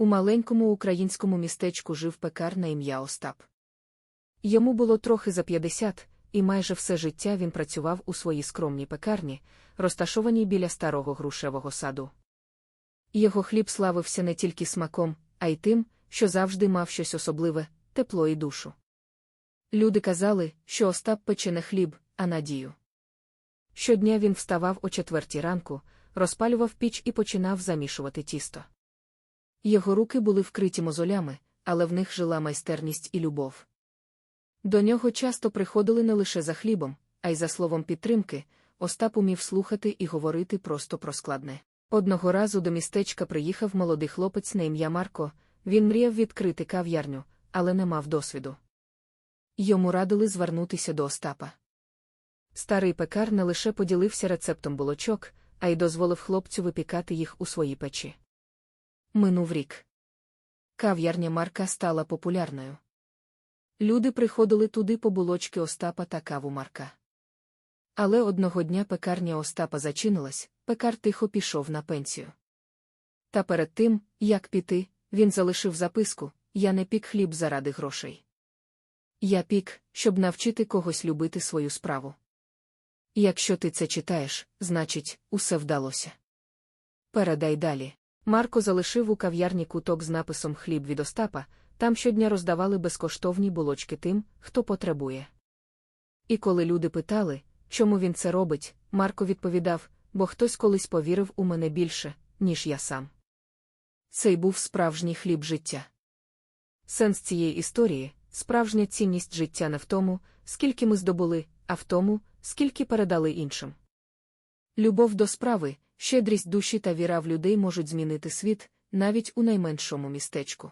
У маленькому українському містечку жив пекар на ім'я Остап. Йому було трохи за 50, і майже все життя він працював у своїй скромній пекарні, розташованій біля старого грушевого саду. Його хліб славився не тільки смаком, а й тим, що завжди мав щось особливе, тепло і душу. Люди казали, що Остап пече не хліб, а надію. Щодня він вставав о четвертій ранку, розпалював піч і починав замішувати тісто. Його руки були вкриті мозолями, але в них жила майстерність і любов. До нього часто приходили не лише за хлібом, а й за словом підтримки, Остап умів слухати і говорити просто про складне. Одного разу до містечка приїхав молодий хлопець на ім'я Марко, він мріяв відкрити кав'ярню, але не мав досвіду. Йому радили звернутися до Остапа. Старий пекар не лише поділився рецептом булочок, а й дозволив хлопцю випікати їх у своїй печі. Минув рік. Кав'ярня Марка стала популярною. Люди приходили туди по булочки Остапа та каву Марка. Але одного дня пекарня Остапа зачинилась, пекар тихо пішов на пенсію. Та перед тим, як піти, він залишив записку Я не пік хліб заради грошей. Я пік, щоб навчити когось любити свою справу. Якщо ти це читаєш, значить, усе вдалося. Передай далі. Марко залишив у кав'ярні куток з написом Хліб від Остапа, там щодня роздавали безкоштовні булочки тим, хто потребує. І коли люди питали, чому він це робить, Марко відповідав, бо хтось колись повірив у мене більше, ніж я сам. Цей був справжній хліб життя. Сенс цієї історії справжня цінність життя не в тому, скільки ми здобули, а в тому, скільки передали іншим. Любов до справи, щедрість душі та віра в людей можуть змінити світ навіть у найменшому містечку.